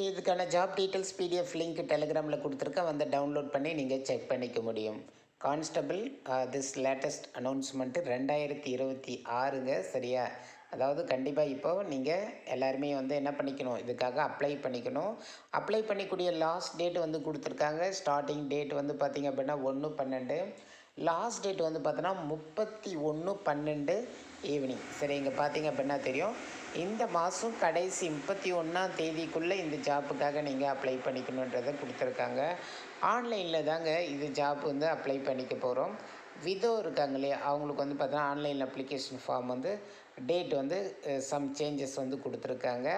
இதுக்கான job details PDF link டெலிகிராமில் கொடுத்துருக்கேன். வந்து டவுன்லோட் பண்ணி நீங்கள் செக் பண்ணிக்க முடியும். கான்ஸ்டபிள் திஸ் லேட்டஸ்ட் அனௌன்ஸ்மெண்ட்டு ரெண்டாயிரத்தி இருபத்தி ஆறுங்க. சரியா? அதாவது கண்டிப்பாக இப்போ நீங்கள் எல்லாருமே வந்து என்ன பண்ணிக்கணும்? இதுக்காக அப்ளை பண்ணிக்கணும். அப்ளை பண்ணிக்கூடிய லாஸ்ட் டேட் வந்து கொடுத்துருக்காங்க. ஸ்டார்டிங் டேட் வந்து பார்த்திங்க அப்படின்னா ஒன்று பன்னெண்டு. லாஸ்ட் டேட் வந்து பார்த்தோன்னா முப்பத்தி ஒன்று பன்னெண்டு ஈவினிங் சரி இங்கே பார்த்தீங்க அப்படின்னா தெரியும். இந்த மாதம் கடைசி முப்பத்தி ஒன்றாம் தேதிக்குள்ளே இந்த ஜாப்புக்காக நீங்கள் அப்ளை பண்ணிக்கணுன்றதை கொடுத்துருக்காங்க. ஆன்லைனில் தாங்க இது ஜாப் வந்து அப்ளை பண்ணிக்க போகிறோம் விதோ இருக்காங்க இல்லையா? அவங்களுக்கு வந்து பார்த்தோன்னா ஆன்லைன் அப்ளிகேஷன் ஃபார்ம் வந்து டேட் வந்து சம் சேஞ்சஸ் வந்து கொடுத்துருக்காங்க.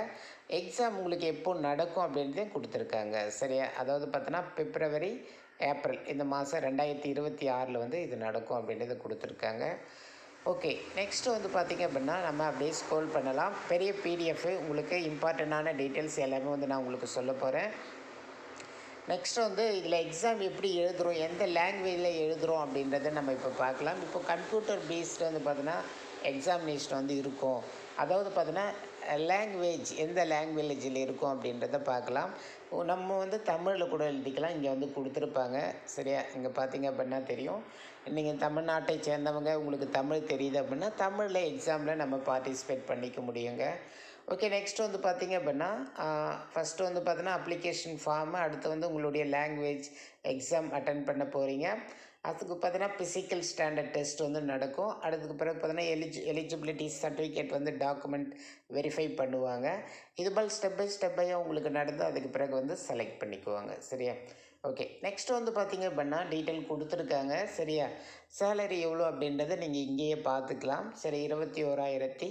எக்ஸாம் உங்களுக்கு எப்போ நடக்கும் அப்படின்றதையும் கொடுத்துருக்காங்க. சரியா? அதாவது பார்த்தோன்னா பிப்ரவரி ஏப்ரல் இந்த மாதம் ரெண்டாயிரத்தி இருபத்தி ஆறில் வந்து இது நடக்கும் அப்படின்றத கொடுத்துருக்காங்க. ஓகே நெக்ஸ்ட் வந்து பார்த்திங்க அப்படின்னா நம்ம அப்படியே ஸ்க்ரோல் பண்ணலாம். பெரிய பிடிஎஃப் உங்களுக்கு இம்பார்ட்டண்ட்டான டீட்டெயில்ஸ் எல்லாமே வந்து நான் உங்களுக்கு சொல்ல போகிறேன் நெக்ஸ்ட் வந்து இதில் எக்ஸாம் எப்படி எழுதுகிறோம் எந்த லாங்குவேஜில் எழுதுகிறோம் அப்படின்றத நம்ம இப்போ பார்க்கலாம். இப்போ கம்ப்யூட்டர் பேஸ்டு வந்து பார்த்தோன்னா எக்ஸாமினேஷன் வந்து இருக்கும். அதாவது பார்த்தோன்னா லாங்குவேஜ் எந்த லாங்குவேஜில் இருக்கும் அப்படின்றத பார்க்கலாம். நம்ம வந்து தமிழில் கூட எழுதிக்கலாம். இங்கே வந்து கொடுத்துருப்பாங்க. சரியா? இங்கே பார்த்தீங்க அப்படின்னா தெரியும். நீங்கள் தமிழ்நாட்டை சேர்ந்தவங்க உங்களுக்கு தமிழ் தெரியுது அப்படின்னா தமிழில் எக்ஸாமில் நம்ம பார்ட்டிசிபேட் பண்ணிக்க முடியுங்க. ஓகே நெக்ஸ்ட் வந்து பார்த்தீங்க அப்படின்னா ஃபஸ்ட்டு வந்து பார்த்தீங்கன்னா அப்ளிகேஷன் ஃபார்மு அடுத்து வந்து உங்களுடைய லாங்குவேஜ் எக்ஸாம் அட்டன் பண்ண போகிறீங்க அதுக்கு பார்த்தீங்கன்னா ஃபிசிக்கல் ஸ்டாண்டர்ட் டெஸ்ட் வந்து நடக்கும். அதுக்கு பிறகு பார்த்தீங்கன்னா எலிஜி எலிஜிபிலிட்டி சர்டிஃபிகேட் வந்து டாக்குமெண்ட் வெரிஃபை பண்ணுவாங்க. இது போல் ஸ்டெப் பை ஸ்டெப் பையாக உங்களுக்கு நடந்து அதுக்கு பிறகு வந்து செலக்ட் பண்ணிக்குவாங்க. சரியா? ஓகே நெக்ஸ்ட் வந்து பார்த்தீங்க அப்படின்னா டீட்டெயில் கொடுத்துருக்காங்க. சரியா? சேலரி எவ்வளோ அப்படின்றத நீங்கள் இங்கேயே பார்த்துக்கலாம். சரி இருபத்தி ஓராயிரத்தி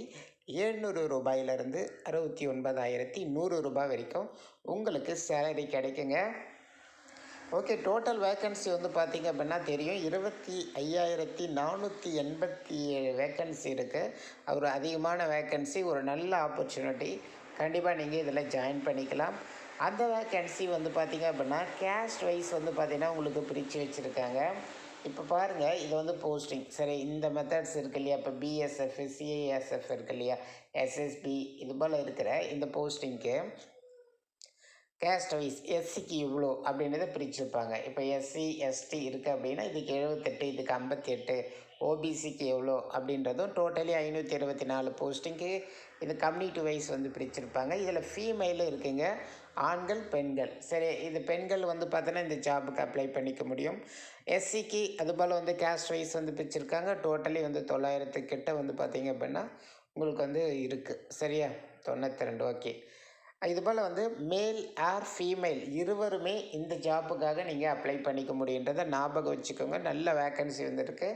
எழுநூறு ரூபாயிலிருந்து அறுபத்தி ஒன்பதாயிரத்தி நூறு ரூபாய் வரைக்கும் உங்களுக்கு சேலரி கிடைக்குங்க. ஓகே டோட்டல் வேக்கன்சி வந்து பார்த்திங்க அப்படின்னா தெரியும். இருபத்தி ஐயாயிரத்தி நானூற்றி எண்பத்தி ஏழு வேக்கன்சி இருக்குது ஒரு அதிகமான வேக்கன்சி ஒரு நல்ல ஆப்பர்ச்சுனிட்டி கண்டிப்பாக நீங்கள் இதில் ஜாயின் பண்ணிக்கலாம். அந்த வேக்கன்சி வந்து பார்த்திங்க அப்படின்னா கேஸ்ட் வைஸ் வந்து பார்த்திங்கன்னா உங்களுக்கு பிரித்து வச்சுருக்காங்க. இப்போ பாருங்கள் இது வந்து போஸ்டிங் சரி இந்த மெத்தட்ஸ் இருக்கு இல்லையா? இப்போ பிஎஸ்எஃப் சிஏஎஸ்எஃப் இருக்கு இல்லையா? எஸ்எஸ்பி இது போல் இருக்கிற இந்த போஸ்டிங்க்கு கேஸ்ட் வைஸ் எஸ்சிக்கு இவ்வளோ அப்படின்றத பிரிச்சுருப்பாங்க. இப்போ எஸ்சி எஸ்டி இருக்குது அப்படின்னா இதுக்கு எழுபத்தெட்டு இதுக்கு ஐம்பத்தி எட்டு ஓபிசிக்கு எவ்வளோ அப்படின்றதும் டோட்டலி ஐநூற்றி இருபத்தி நாலு போஸ்டிங்க்கு இது கம்யூனிட்டி வைஸ் வந்து பிரிச்சிருப்பாங்க. இதில் ஃபீமேலும் இருக்குங்க ஆண்கள் பெண்கள். சரி இது பெண்கள் வந்து பார்த்தோன்னா இந்த ஜாபுக்கு அப்ளை பண்ணிக்க முடியும். எஸ்சிக்கு அதுபோல் வந்து கேஸ்ட் வைஸ் வந்து பிரிச்சிருக்காங்க. டோட்டலி வந்து தொள்ளாயிரத்துக்கிட்ட வந்து பார்த்தீங்க அப்படின்னா உங்களுக்கு வந்து இருக்குது சரியா? தொண்ணூற்றி ரெண்டு ஓகே இதுபோல் வந்து மேல் ஆர் ஃபீமேல் இருவருமே இந்த ஜாப்புக்காக நீங்கள் அப்ளை பண்ணிக்க முடியுன்றதை ஞாபகம் வச்சுக்கோங்க. நல்ல வேக்கன்சி வந்துருக்கு.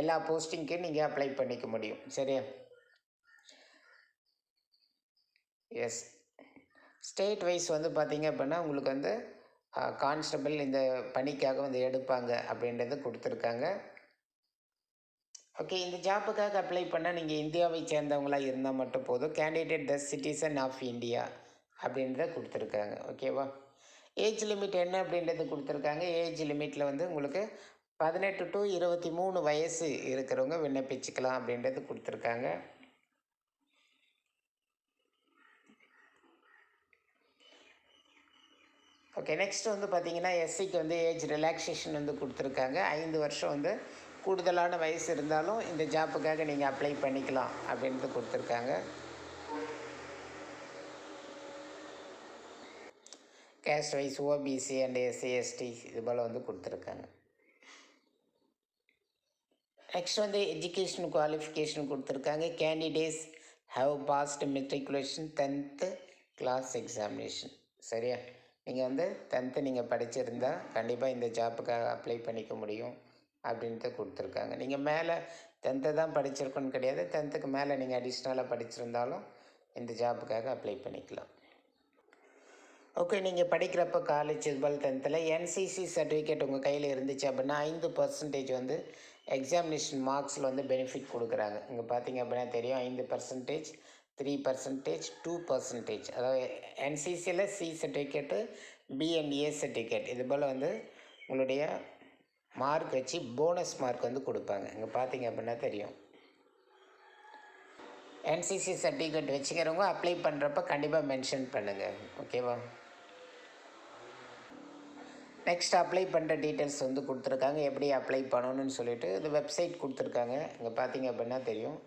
எல்லா போஸ்டிங்க்கும் நீங்கள் அப்ளை பண்ணிக்க முடியும். சரியா? எஸ் ஸ்டேட் வைஸ் வந்து பார்த்தீங்க அப்படின்னா உங்களுக்கு வந்து கான்ஸ்டபிள் இந்த பணிக்காக வந்து எடுப்பாங்க அப்படின்றது கொடுத்துருக்காங்க. ஓகே இந்த ஜாப்புக்காக அப்ளை பண்ணால் நீங்கள் இந்தியாவை சேர்ந்தவங்களாக இருந்தால் மட்டும் போதும். Candidate the citizen of India அப்படின்றத கொடுத்துருக்காங்க. ஓகேவா? ஏஜ் லிமிட் என்ன அப்படின்றது கொடுத்துருக்காங்க. ஏஜ் லிமிட்டில் வந்து உங்களுக்கு பதினெட்டு டு இருபத்தி மூணு வயசு இருக்கிறவங்க விண்ணப்பிச்சுக்கலாம் அப்படின்றது கொடுத்துருக்காங்க. ஓகே நெக்ஸ்ட் வந்து பார்த்தீங்கன்னா எஸ்சிக்கு வந்து ஏஜ் ரிலாக்ஸேஷன் வந்து கொடுத்துருக்காங்க. ஐந்து வருஷம் வந்து கூடுதலான வயசு இருந்தாலும் இந்த ஜாப்புக்காக நீங்கள் அப்ளை பண்ணிக்கலாம் அப்படின்றது கொடுத்துருக்காங்க. Caste wise OBC and SC ST இது போல் வந்து கொடுத்துருக்காங்க. நெக்ஸ்ட் வந்து எஜுகேஷன் குவாலிஃபிகேஷன் கொடுத்துருக்காங்க. Candidates have passed matriculation tenth class examination சரியா? நீங்கள் வந்து டென்த்து நீங்கள் படிச்சிருந்தால் கண்டிப்பாக இந்த ஜாப்புக்காக அப்ளை பண்ணிக்க முடியும் அப்படின்ட்டு கொடுத்துருக்காங்க. நீங்கள் மேலே டென்த்தை தான் படிச்சிருக்கோன்னு கிடையாது. டென்த்துக்கு மேலே நீங்கள் அடிஷ்னலாக படிச்சிருந்தாலும் இந்த ஜாப்புக்காக அப்ளை பண்ணிக்கலாம். ஓகே நீங்கள் படிக்கிறப்ப காலேஜ் இதுபோல் டென்த்தில் என்சிசி சர்டிஃபிகேட் உங்கள் கையில் இருந்துச்சு அப்படின்னா ஐந்து பர்சன்டேஜ் வந்து எக்ஸாமினேஷன் மார்க்ஸில் வந்து பெனிஃபிட் கொடுக்குறாங்க. இங்கே பார்த்தீங்க அப்படின்னா தெரியும் ஐந்து percentage three percentage two percentage அதாவது என்சிசியில் C certificate B N A certificate இது போல் வந்து உங்களுடைய மார்க் வச்சு போனஸ் மார்க் வந்து கொடுப்பாங்க. இங்கே பார்த்தீங்க அப்படின்னா தெரியும். என்சிசி சர்டிஃபிகேட் வச்சுக்கிறவங்க அப்ளை பண்ணுறப்ப கண்டிப்பாக மென்ஷன் பண்ணுங்கள் ஓகேவா நெக்ஸ்ட் அப்ளை பண்ணுற டீட்டெயில்ஸ் வந்து கொடுத்துருக்காங்க. எப்படி அப்ளை பண்ணணும்னு சொல்லிட்டு இந்த வெப்சைட் கொடுத்துருக்காங்க. இங்கே பார்த்தீங்க அப்படின்னா தெரியும்.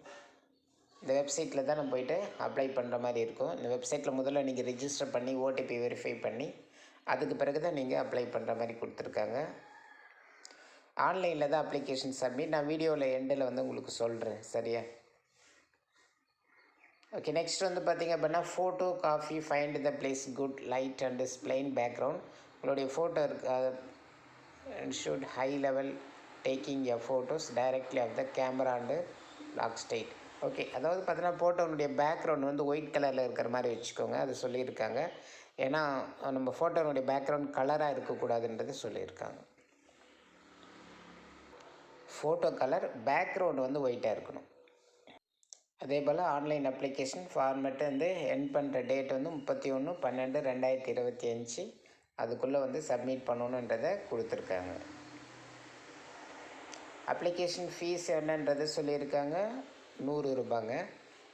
இந்த வெப்சைட்டில் தான் நம்ம போயிட்டு அப்ளை பண்ணுற மாதிரி இருக்கும். இந்த வெப்சைட்டில் முதல்ல நீங்கள் ரிஜிஸ்டர் பண்ணி ஓடிபி வெரிஃபை பண்ணி அதுக்கு பிறகு தான் நீங்கள் அப்ளை பண்ணுற மாதிரி கொடுத்துருக்காங்க. ஆன்லைனில் தான் அப்ளிகேஷன் சப்மிட் நான் வீடியோவில் எண்டில் வந்து உங்களுக்கு சொல்கிறேன் சரியா? ஓகே நெக்ஸ்ட் வந்து பார்த்தீங்க அப்படின்னா photo copy find the place good light and plain background உங்களுடைய ஃபோட்டோ இருக்கு should high level taking a photos directly of the camera and look straight okay அதாவது பார்த்தீங்கன்னா ஃபோட்டோனுடைய பேக்ரவுண்ட் வந்து ஒயிட் கலரில் இருக்கிற மாதிரி வச்சுக்கோங்க. அது சொல்லியிருக்காங்க. ஏன்னா நம்ம ஃபோட்டோனுடைய பேக்ரவுண்ட் கலராக இருக்கக்கூடாதுன்றது சொல்லியிருக்காங்க. ஃபோட்டோ கலர் பேக்ரவுண்ட் வந்து ஒயிட்டாக இருக்கணும். அதே போல் ஆன்லைன் அப்ளிகேஷன் ஃபார்மேட்டு வந்து என் பண்ணுற டேட் வந்து முப்பத்தி ஒன்று பன்னெண்டு ரெண்டாயிரத்தி இருபத்தி அஞ்சு. அதுக்குள்ளே வந்து சப்மிட் பண்ணணுன்றதை கொடுத்துருக்காங்க. அப்ளிகேஷன் ஃபீஸ் என்னன்றதை சொல்லியிருக்காங்க. நூறு ரூபாங்க.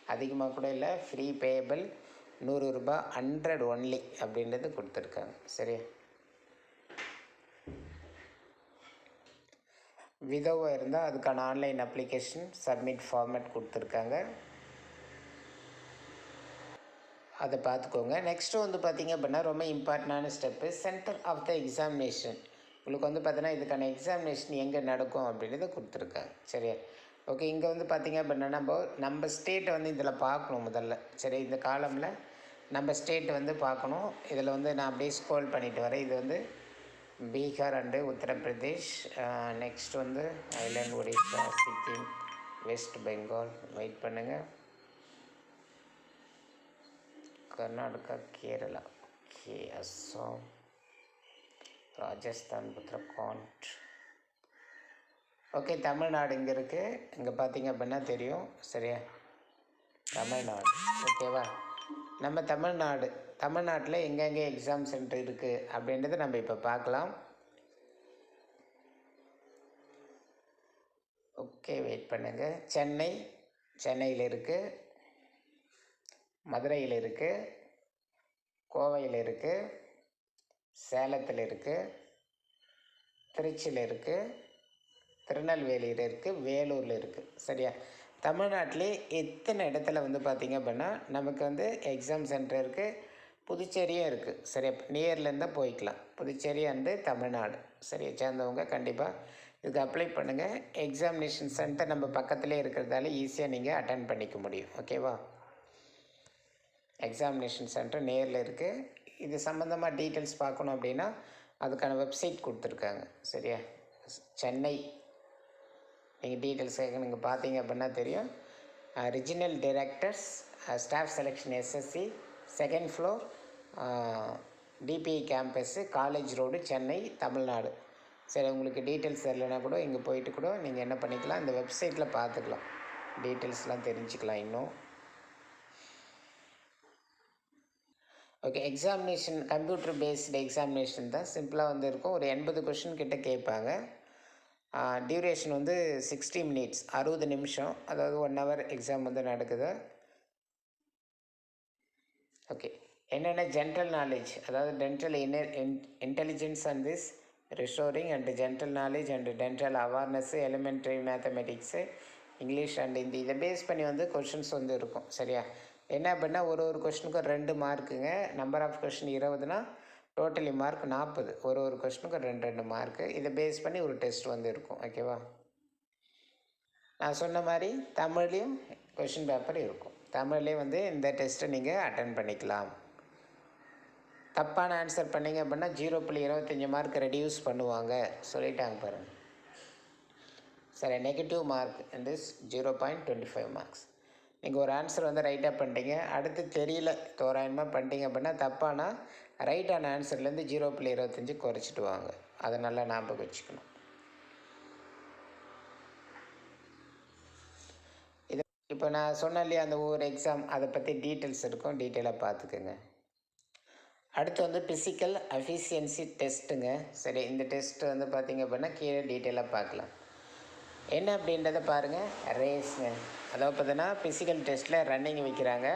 அதிகமாக கூட இல்லை. ஃப்ரீ பேயபிள் நூறு ரூபாய் ஹண்ட்ரட் ஒன்லி அப்படின்றது கொடுத்துருக்காங்க. சரியா? விதவாக இருந்தால் அதுக்கான ஆன்லைன் அப்ளிகேஷன் சப்மிட் ஃபார்மேட் கொடுத்துருக்காங்க. அதை பார்த்துக்கோங்க. நெக்ஸ்ட்டு வந்து பார்த்திங்க அப்படின்னா ரொம்ப இம்பார்ட்டண்டான step centre of the examination உங்களுக்கு வந்து பார்த்தீங்கன்னா இதுக்கான எக்ஸாமினேஷன் எங்கே நடக்கும் அப்படின்றத கொடுத்துருக்காங்க சரியா? ஓகே இங்கே வந்து பார்த்திங்க அப்படின்னா நம்ம நம்ம ஸ்டேட்டை வந்து இதில் பார்க்கணும் முதல்ல. சரி இந்த காலமில் நம்ம ஸ்டேட் வந்து பார்க்கணும். இதில் வந்து நான் அப்படியே ஸ்கோல் பண்ணிட்டு வரேன். இது வந்து பீகார் அண்டு உத்தரப்பிரதேஷ். நெக்ஸ்ட் வந்து island Odisha Sikkim West Bengal wait பண்ணுங்கள் கர்நாடகா கேரளா ஓகே அஸ்ஸாம் ராஜஸ்தான் உத்தரகாண்ட் ஓகே தமிழ்நாடு இங்கே இருக்குது இங்கே பார்த்தீங்க அப்படின்னா தெரியும் சரியா தமிழ்நாடு ஓகேவா நம்ம தமிழ்நாடு தமிழ்நாட்டில் எங்கெங்கே எக்ஸாம் சென்டர் இருக்குது அப்படின்றத நம்ம இப்போ பார்க்கலாம் ஓகே வெயிட் பண்ணுங்கள் சென்னை சென்னையில் இருக்குது மதுரையில் இருக்குது கோவையில் இருக்குது சேலத்தில் இருக்குது திருச்சியில் இருக்குது திருநெல்வேலியில் இருக்குது வேலூரில் இருக்குது சரியா? தமிழ்நாட்டிலே எத்தனை இடத்துல வந்து பார்த்திங்க அப்படின்னா நமக்கு வந்து எக்ஸாம் சென்டர் இருக்குது புதுச்சேரியும் இருக்குது சரியா? நியர்லேருந்து தான் போய்க்கலாம். புதுச்சேரி அண்டு தமிழ்நாடு. சரியா? சேர்ந்தவங்க கண்டிப்பாக இதுக்கு அப்ளை பண்ணுங்கள் எக்ஸாமினேஷன் சென்டர் நம்ம பக்கத்துலேயே இருக்கிறதால ஈஸியாக நீங்கள் அட்டன் பண்ணிக்க முடியும். ஓகேவா எக்ஸாமினேஷன் சென்டர் நேரில் இருக்குது இது சம்மந்தமாக டீட்டெயில்ஸ் பார்க்கணும் அப்படின்னா அதுக்கான வெப்சைட் கொடுத்துருக்காங்க. சரியா? சென்னை. நீங்கள் டீட்டெயில்ஸ் நீங்கள் பார்த்தீங்க அப்படின்னா தெரியும். Regional directors staff selection SSC second floor DPI campus college road Chennai Tamil Nadu சரி உங்களுக்கு டீட்டெயில்ஸ் தெரிலனா கூட இங்கே போயிட்டு கூட நீங்கள் என்ன பண்ணிக்கலாம் இந்த வெப்சைட்டில் பார்த்துக்கலாம். டீட்டெயில்ஸ்லாம் தெரிஞ்சுக்கலாம் இன்னும். Okay examination computer based examination தான் சிம்பிளாக வந்து இருக்கும். ஒரு எண்பது கொஷின் கிட்டே கேட்பாங்க. டியூரேஷன் வந்து சிக்ஸ்டி மினிட்ஸ் அறுபது நிமிஷம். அதாவது ஒன் ஹவர் எக்ஸாம் வந்து நடக்குது. ஓகே என்னென்ன ஜென்ரல் நாலேஜ் அதாவது dental inner intelligence and this reasoning and general knowledge and dental awareness elementary mathematics English and Hindi இதை பேஸ் பண்ணி வந்து கொஷின்ஸ் வந்து இருக்கும். சரியா? என்ன அப்படின்னா ஒரு ஒரு கொஷனுக்கும் ரெண்டு மார்க்குங்க நம்பர் ஆஃப் கொஷின் இருபதுனா டோட்டலி மார்க் நாற்பது ஒரு ஒரு கொஷனுக்கும் ரெண்டு ரெண்டு மார்க்கு இதை பேஸ் பண்ணி ஒரு டெஸ்ட் வந்து இருக்கும். ஓகேவா நான் சொன்ன மாதிரி தமிழ்லேயும் கொஷின் பேப்பர் இருக்கும். தமிழ்லேயே வந்து இந்த டெஸ்ட்டை நீங்கள் அட்டன் பண்ணிக்கலாம். தப்பான ஆன்சர் பண்ணிங்க அப்படின்னா ஜீரோ புள்ளி இருபத்தஞ்சி மார்க் ரெடியூஸ் பண்ணுவாங்க. சொல்லிட்டாங்க பாருங்கள் சரி negative mark in this zero point twenty five marks நீங்கள் ஒரு ஆன்சர் வந்து ரைட்டாக பண்ணிட்டீங்க. அடுத்து தெரியல தோராயமாக பண்ணிட்டீங்க அப்படின்னா தப்பானா ரைட்டான ஆன்சர்லேருந்து ஜீரோ புள்ளி இருபத்தஞ்சி குறைச்சிட்டு வாங்க. அதை நல்லா ஞாபகம் வச்சுக்கணும். இது இப்போ நான் சொன்னேன் இல்லையா அந்த ஒவ்வொரு எக்ஸாம் அதை பற்றி டீட்டெயில்ஸ் இருக்கும். டீட்டெயிலாக பார்த்துக்குங்க. அடுத்து வந்து ஃபிசிக்கல் அஃபிஷியன்சி டெஸ்ட்டுங்க சரி இந்த டெஸ்ட்டு வந்து பார்த்திங்க அப்படின்னா கீழே டீட்டெயிலாக பார்க்கலாம். என்ன அப்படின்றத பாருங்கள் ரேஸுங்க. அதாவது பார்த்தீங்கன்னா ஃபிசிக்கல் டெஸ்ட்டில் ரன்னிங் வைக்கிறாங்க.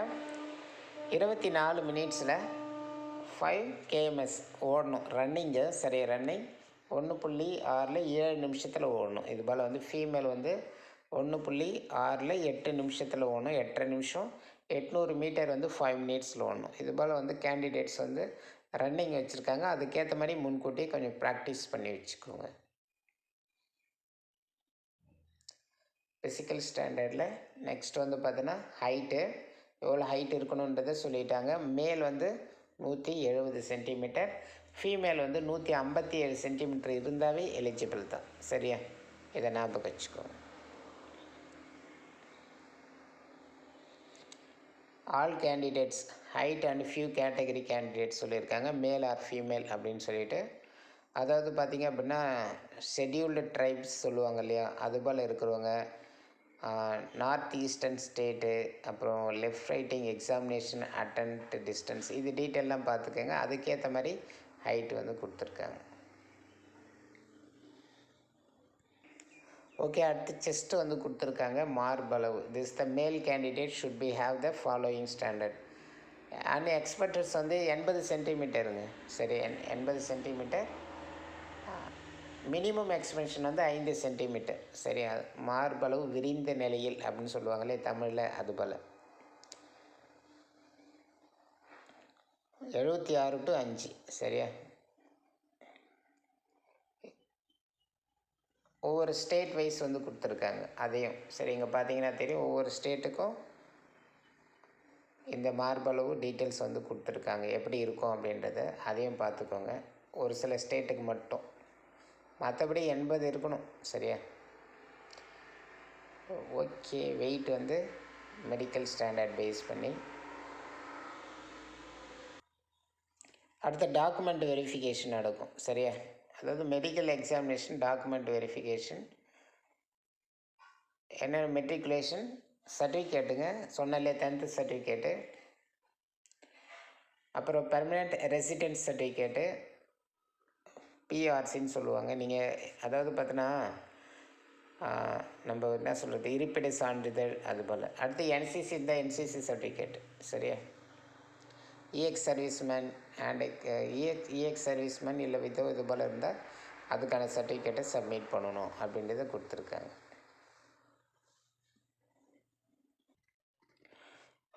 இருபத்தி நாலு மினிட்ஸில் ஃபைவ் கேஎம்எஸ் ஓடணும். ரன்னிங்கு சரி ரன்னிங் ஒன்று புள்ளி ஆறில் ஏழு நிமிஷத்தில் ஓடணும். இது போல் வந்து ஃபீமேல் வந்து ஒன்று புள்ளி ஆறில் எட்டு நிமிஷத்தில் ஓடணும். எட்டரை நிமிஷம். எட்நூறு மீட்டர் வந்து ஃபைவ் மினிட்ஸில் ஓடணும். இது போல் வந்து கேண்டிடேட்ஸ் வந்து ரன்னிங் வச்சுருக்காங்க. அதுக்கேற்ற மாதிரி முன்கூட்டியே கொஞ்சம் ப்ராக்டிஸ் பண்ணி வச்சுக்கோங்க. ஃபிசிக்கல் ஸ்டாண்டர்டில் நெக்ஸ்ட் வந்து பார்த்தீங்கன்னா ஹைட்டு எவ்வளோ ஹைட் இருக்கணுன்றதை சொல்லிட்டாங்க. மேல் வந்து நூற்றி எழுபது சென்டிமீட்டர் ஃபீமேல் வந்து நூற்றி ஐம்பத்தி ஏழு சென்டிமீட்டர் இருந்தாவே எலிஜிபிள் தான். சரியா? இதை ஞாபகம் வச்சுக்கோங்க. All candidates height and few category candidates சொல்லியிருக்காங்க. மேல் ஆர் ஃபீமேல் அப்படின்னு சொல்லிட்டு. அதாவது பார்த்திங்க அப்படின்னா ஷெட்யூல்டு ட்ரைப்ஸ் சொல்லுவாங்க இல்லையா? அதுபோல் இருக்கிறவங்க. நார்த் ஈஸ்டர்ன் ஸ்டேட்டு அப்புறம் left writing examination attend distance இது டீட்டெயிலாம் பார்த்துக்கோங்க. அதுக்கேற்ற மாதிரி ஹைட் வந்து கொடுத்துருக்காங்க. ஓகே அடுத்து செஸ்ட் வந்து கொடுத்துருக்காங்க. மார்பளவு this the male candidate should be have the following standard and expanders வந்து எண்பது சென்டிமீட்டருங்க சரி எண் எண்பது சென்டிமீட்டர் மினிமம் எக்ஸ்பென்ஷன் வந்து ஐந்து சென்டிமீட்டர். சரியா? மார்பளவு விரிந்த நிலையில் அப்படின்னு சொல்லுவாங்களே தமிழில் அது போல். எழுபத்தி ஆறு டு அஞ்சு சரியா? ஒவ்வொரு ஸ்டேட் வைஸ் வந்து கொடுத்துருக்காங்க அதையும். சரி இங்கே பார்த்தீங்கன்னா தெரியும் ஒவ்வொரு ஸ்டேட்டுக்கும் இந்த மார்பளவு டீட்டெயில்ஸ் வந்து கொடுத்துருக்காங்க எப்படி இருக்கும் அப்படின்றத அதையும் பார்த்துக்கோங்க. ஒரு சில ஸ்டேட்டுக்கு மட்டும். மற்றபடி எண்பது இருக்கணும் சரியா? ஓகே வெயிட் வந்து மெடிக்கல் ஸ்டாண்டர்ட் பேஸ் பண்ணி. அடுத்த டாக்குமெண்ட் வெரிஃபிகேஷன் நடக்கும் சரியா? அதாவது மெடிக்கல் எக்ஸாமினேஷன் டாக்குமெண்ட் வெரிஃபிகேஷன் என்ன மெட்ரிகுலேஷன் சர்டிஃபிகேட்டுங்க சொன்னாலே டென்த்து சர்டிஃபிகேட்டு அப்புறம் பெர்மனெண்ட் ரெசிடென்ஸ் சர்டிஃபிகேட்டு பிஆர்சின்னு சொல்லுவாங்க. நீங்கள் அதாவது பார்த்தீங்கன்னா நம்ம என்ன சொல்கிறது இருப்பிட சான்றிதழ் அது போல். அடுத்து என்சிசி இந்த என்சிசி சர்டிஃபிகேட் சரியா? Ex serviceman and ex ex serviceman இல்லை விதோ இது போல் இருந்தால் அதுக்கான சர்டிஃபிகேட்டை சப்மிட் பண்ணணும் அப்படின்றத கொடுத்துருக்காங்க.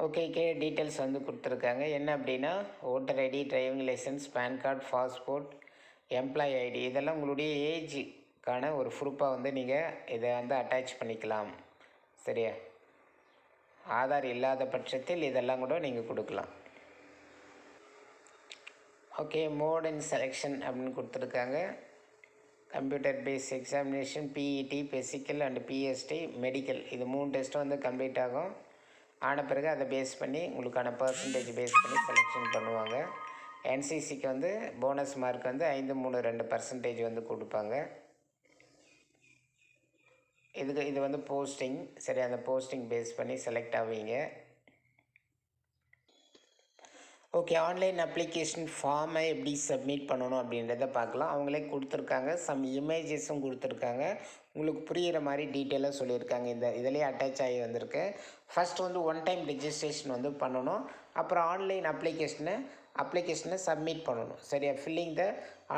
ஓகே கே டீட்டெயில்ஸ் வந்து கொடுத்துருக்காங்க. என்ன அப்படின்னா voter ID driving licence PAN card passport employee ID இதெல்லாம் உங்களுடைய ஏஜுக்கான ஒரு ப்ரூஃபாக வந்து நீங்கள் இதை வந்து அட்டாச் பண்ணிக்கலாம். சரியா? ஆதார் இல்லாத பட்சத்தில் இதெல்லாம் கூட நீங்கள் கொடுக்கலாம். ஓகே மோட் அண்ட் செலெக்ஷன் அப்படின்னு கொடுத்துருக்காங்க. Computer base examination PET physical and PST medical இது மூணு டெஸ்ட்டும் வந்து கம்ப்ளீட் ஆகும். ஆன பிறகு அதை பேஸ் பண்ணி உங்களுக்கான பர்சன்டேஜ் பேஸ் பண்ணி செலெக்ஷன் பண்ணுவாங்க. என்சிசிக்கு வந்து போனஸ் மார்க் வந்து ஐந்து மூணு ரெண்டு பர்சன்டேஜ் வந்து கொடுப்பாங்க. இதுக்கு இது வந்து போஸ்டிங் சரி அந்த போஸ்டிங் பேஸ் பண்ணி செலக்ட் ஆவீங்க. ஓகே ஆன்லைன் அப்ளிகேஷன் ஃபார்மை எப்படி சப்மிட் பண்ணணும் அப்படின்றத பார்க்கலாம். அவங்களே கொடுத்துருக்காங்க. சம் இமேஜஸும் கொடுத்துருக்காங்க. உங்களுக்கு புரிகிற மாதிரி டீட்டெயிலாக சொல்லியிருக்காங்க. இந்த இதிலே அட்டாச் ஆகி வந்திருக்கு. ஃபஸ்ட் வந்து ஒன் டைம் ரிஜிஸ்ட்ரேஷன் வந்து பண்ணணும். அப்புறம் ஆன்லைன் அப்ளிகேஷனை அப்ளிகேஷனை சப்மிட் பண்ணணும். சரியா? Filling the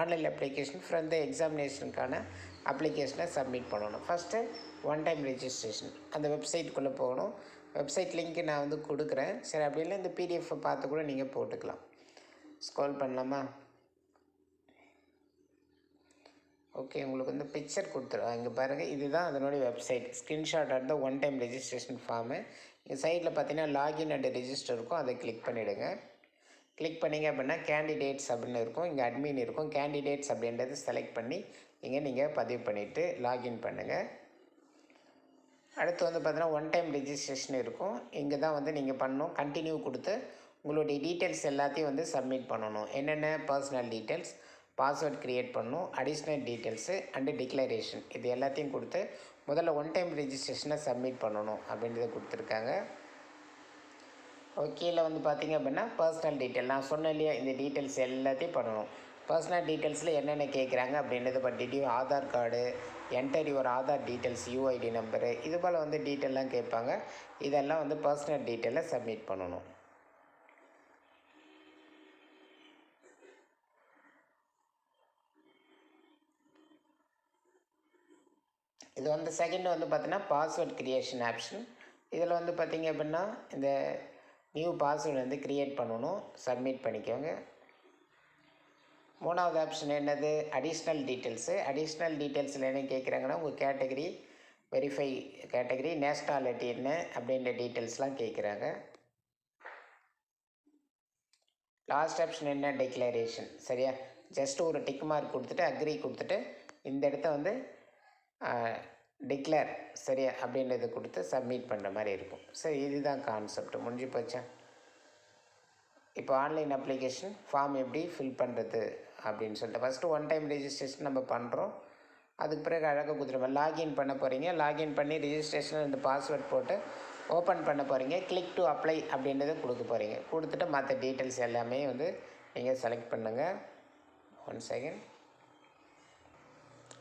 online application from the எக்ஸாமினேஷனுக்கான அப்ளிகேஷனை சப்மிட் பண்ணணும். ஃபஸ்ட்டு ஒன் டைம் ரெஜிஸ்ட்ரேஷன் அந்த வெப்சைட்டுக்குள்ளே போகணும். வெப்சைட் லிங்க்கு நான் வந்து கொடுக்குறேன். சரி அப்படி இல்லை இந்த பிடிஎஃப்பை பார்த்து கூட நீங்கள் போட்டுக்கலாம். ஸ்க்ரோல் பண்ணலாமா? ஓகே உங்களுக்கு வந்து பிக்சர் கொடுத்துருவோம் இங்கே பாருங்கள் இதுதான் அதனுடைய website screenshot the one time registration form இங்கே சைடில் பார்த்தீங்கன்னா லாகின் அண்ட் ரெஜிஸ்டர் இருக்கும். அதை கிளிக் பண்ணிவிடுங்க கிளிக் பண்ணிங்க அப்படின்னா கேண்டிடேட்ஸ் அப்படின்னு இருக்கும். இங்கே அட்மின் இருக்கும். கேண்டிடேட்ஸ் அப்படின்றத செலக்ட் பண்ணி இங்கே நீங்கள் பதிவு பண்ணிவிட்டு லாகின் பண்ணுங்கள் அடுத்து வந்து பார்த்தீங்கன்னா ஒன் டைம் ரெஜிஸ்ட்ரேஷன் இருக்கும். இங்கே தான் வந்து நீங்கள் பண்ணணும். கண்டினியூ கொடுத்து உங்களுடைய டீட்டெயில்ஸ் எல்லாத்தையும் வந்து சப்மிட் பண்ணணும். என்னென்ன பர்சனல் டீட்டெயில்ஸ் பாஸ்வேர்ட் க்ரியேட் பண்ணணும் அடிஷ்னல் டீட்டெயில்ஸு அண்டு டிக்ளரேஷன் இது எல்லாத்தையும் கொடுத்து முதல்ல ஒன் டைம் ரெஜிஸ்ட்ரேஷனை சப்மிட் பண்ணணும் அப்படின்றத கொடுத்துருக்காங்க. கீழே வந்து பார்த்தீங்க அப்படின்னா பர்சனல் டீட்டெயில் நான் சொன்னேன் இல்லையா இந்த டீட்டெயில்ஸ் எல்லாத்தையும் பண்ணணும். பர்சனல் டீட்டெயில்ஸில் என்னென்ன கேட்குறாங்க அப்படின்றத பற்றிட்டு Aadhaar card enter your Aadhaar details UID number இது போல் வந்து டீட்டெயிலாம் கேட்பாங்க. இதெல்லாம் வந்து பர்சனல் டீட்டெயிலை சப்மிட் பண்ணணும். இது வந்து செகண்ட் வந்து பார்த்தீங்கன்னா பாஸ்வேர்ட் க்ரியேஷன் ஆப்ஷன் இதில் வந்து பார்த்தீங்க அப்படின்னா இந்த நியூ பாஸ்வேர்டு வந்து க்ரியேட் பண்ணணும் சப்மிட் பண்ணிக்கோங்க. மூணாவது ஆப்ஷன் என்னது? அடிஷ்னல் டீட்டெயில்ஸு அடிஷ்னல் டீட்டெயில்ஸில் என்ன கேட்குறாங்கன்னா உங்கள் கேட்டகரி வெரிஃபை கேட்டகரி நேஷ்னாலிட்டி என்ன அப்படின்ற டீட்டெயில்ஸ்லாம் கேட்குறாங்க லாஸ்ட் ஆப்ஷன் என்ன? டிக்ளரேஷன் சரியா? ஜஸ்ட் ஒரு டிக் மார்க் கொடுத்துட்டு அக்ரி கொடுத்துட்டு இந்த இடத்த வந்து டிக்ளேர் சரியா அப்படின்றத கொடுத்து சப்மிட் பண்ணுற மாதிரி இருக்கும். சரி இதுதான் கான்செப்ட் முடிஞ்சு போச்சா? இப்போ ஆன்லைன் அப்ளிகேஷன் ஃபார்ம் எப்படி ஃபில் பண்ணுறது அப்படின்னு சொல்லிட்டு ஃபஸ்ட்டு ஒன் டைம் ரெஜிஸ்ட்ரேஷன் நம்ம பண்ணுறோம் அதுக்கு பிறகு அழகாக கொடுத்துருவோம் லாகின் பண்ண போகிறீங்க லாகின் பண்ணி ரிஜிஸ்ட்ரேஷன் இந்த பாஸ்வேர்ட் போட்டு ஓப்பன் பண்ண போகிறீங்க கிளிக் டு அப்ளை அப்படின்றத கொடுக்க போகிறீங்க கொடுத்துட்டு மற்ற டீட்டெயில்ஸ் எல்லாமே வந்து நீங்கள் செலக்ட் பண்ணுங்கள் ஒன் செகண்ட்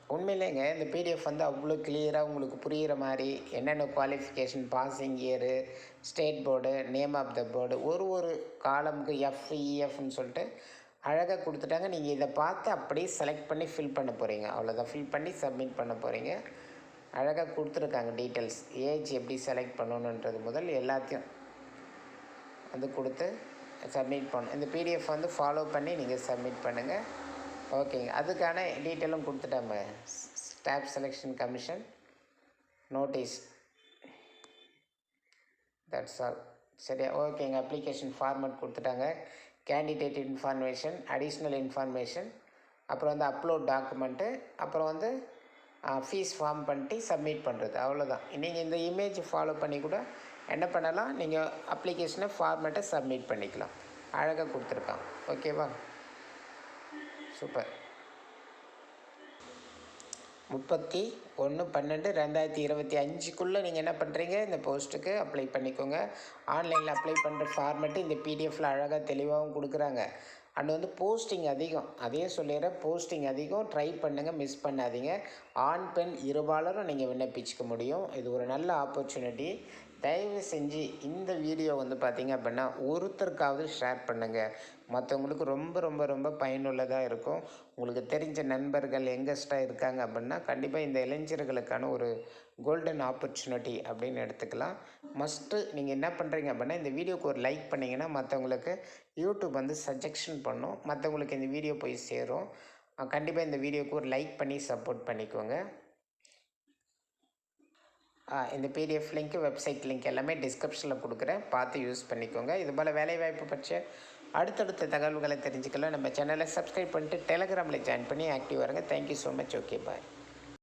உண்மையிலேங்க இந்த பிடிஎஃப் வந்து அவ்வளோ கிளியராக உங்களுக்கு புரிகிற மாதிரி என்னென்ன qualification passing year state board name of the board ஒரு ஒரு காலமுக்கு எஃப்இஎஃப்னு e, சொல்லிட்டு அழகாக கொடுத்துட்டாங்க. நீங்கள் இதை பார்த்து அப்படியே செலக்ட் பண்ணி ஃபில் பண்ண போகிறீங்க அவ்வளோதான் ஃபில் பண்ணி சப்மிட் பண்ண போகிறீங்க அழகாக கொடுத்துருக்காங்க டீட்டெயில்ஸ் ஏஜ் எப்படி செலக்ட் பண்ணணுன்றது முதல் எல்லாத்தையும் வந்து கொடுத்து சப்மிட் பண்ணணும் இந்த பிடிஎஃப் வந்து ஃபாலோ பண்ணி நீங்கள் சப்மிட் பண்ணுங்கள் ஓகேங்க அதுக்கான டீட்டெயிலும் கொடுத்துட்டாங்க staff selection commission notice. That's all சரியா ஓகேங்க அப்ளிகேஷன் ஃபார்மேட் கொடுத்துட்டாங்க. கேண்டிடேட் இன்ஃபார்மேஷன் அடிஷ்னல் இன்ஃபார்மேஷன் அப்புறம் வந்து அப்லோட் டாக்குமெண்ட்டு அப்புறம் வந்து ஃபீஸ் ஃபார்ம் பண்ணிட்டு சப்மிட் பண்ணுறது அவ்வளோதான் நீங்கள் இந்த இமேஜ் ஃபாலோ பண்ணி கூட என்ன பண்ணலாம்? நீங்கள் அப்ளிகேஷனை ஃபார்மேட்டை சப்மிட் பண்ணிக்கலாம். அழகாக கொடுத்துருக்கான். ஓகேவா? சூப்பர். முப்பத்தி ஒன்று பன்னெண்டு ரெண்டாயிரத்தி இருபத்தி அஞ்சுக்குள்ளே நீங்கள் என்ன பண்ணுறீங்க இந்த போஸ்ட்டுக்கு அப்ளை பண்ணிக்கோங்க. ஆன்லைனில் அப்ளை பண்ணுற ஃபார்மெட்டு இந்த பிடிஎஃப்பில் அழகாக தெளிவாகவும் கொடுக்குறாங்க. அண்ட் வந்து போஸ்டிங் அதிகம். அதே சொல்லிடுறேன் போஸ்டிங் அதிகம். ட்ரை பண்ணுங்கள் மிஸ் பண்ணாதீங்க. ஆண் பெண் இருபாலரும் நீங்கள் விண்ணப்பிச்சுக்க முடியும். இது ஒரு நல்ல ஆப்பர்ச்சுனிட்டி தயவு செஞ்சு இந்த வீடியோ வந்து பார்த்திங்க அப்படின்னா ஒருத்தருக்காவது ஷேர் பண்ணுங்கள் மற்றவங்களுக்கு ரொம்ப ரொம்ப ரொம்ப பயனுள்ளதாக இருக்கும். உங்களுக்கு தெரிஞ்ச நண்பர்கள் எங்கஸ்டாக இருக்காங்க அப்படின்னா கண்டிப்பாக இந்த இளைஞர்களுக்கான ஒரு கோல்டன் ஆப்பர்ச்சுனிட்டி அப்படின்னு எடுத்துக்கலாம். மஸ்ட்டு நீங்கள் என்ன பண்ணுறீங்க அப்படின்னா இந்த வீடியோக்கு ஒரு லைக் பண்ணிங்கன்னா மற்றவங்களுக்கு யூடியூப் வந்து சஜெக்ஷன் பண்ணும். மற்றவங்களுக்கு இந்த வீடியோ போய் சேரும். கண்டிப்பாக இந்த வீடியோக்கு ஒரு லைக் பண்ணி சப்போர்ட் பண்ணிக்கோங்க. இந்த பிடிஎஃப் லிங்க்கு வெப்சைட் லிங்க் எல்லாமே டிஸ்கிரிப்ஷனில் கொடுக்குறேன். பார்த்து யூஸ் பண்ணிக்கோங்க. இது போல் வேலைவாய்ப்பு பற்றிய அடுத்தடுத்த தகவல்களை தெரிஞ்சுக்கலாம். நம்ம சேனலை சப்ஸ்கிரைப் பண்ணிட்டு டெலகிராமில் ஜாயின் பண்ணி ஆக்டிவ் வருங்க thank you so much okay bye